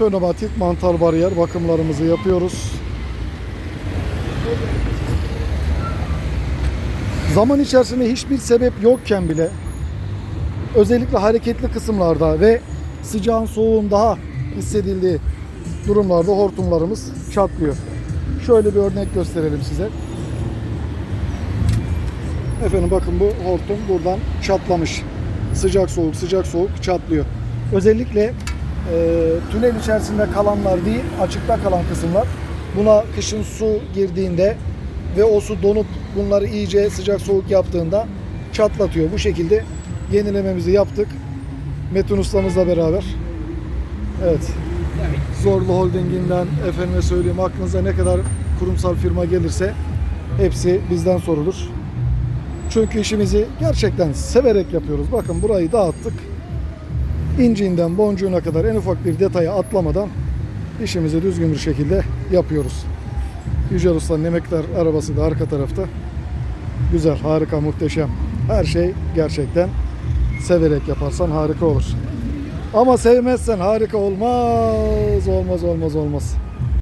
pneumatik mantar bariyer bakımlarımızı yapıyoruz. Zaman içerisinde hiçbir sebep yokken bile özellikle hareketli kısımlarda ve sıcağın soğuğun daha hissedildiği durumlarda hortumlarımız çatlıyor. Şöyle bir örnek gösterelim size. Efendim bakın bu hortum buradan çatlamış. Sıcak soğuk sıcak soğuk çatlıyor. Özellikle tünel içerisinde kalanlar değil açıkta kalan kısımlar. Buna kışın su girdiğinde ve o su donup bunları iyice sıcak soğuk yaptığında çatlatıyor. Bu şekilde yenilememizi yaptık. Metin ustamızla beraber. Evet. Zorlu Holding'inden efendime söyleyeyim aklınıza ne kadar kurumsal firma gelirse hepsi bizden sorulur. Çünkü işimizi gerçekten severek yapıyoruz. Bakın burayı dağıttık. İnciğinden boncuğuna kadar en ufak bir detayı atlamadan işimizi düzgün bir şekilde yapıyoruz. Yücel Usta'nın emekler arabası da arka tarafta. Güzel, harika, muhteşem. Her şey gerçekten severek yaparsan harika olur. Ama sevmezsen harika olmaz, olmaz, olmaz, olmaz.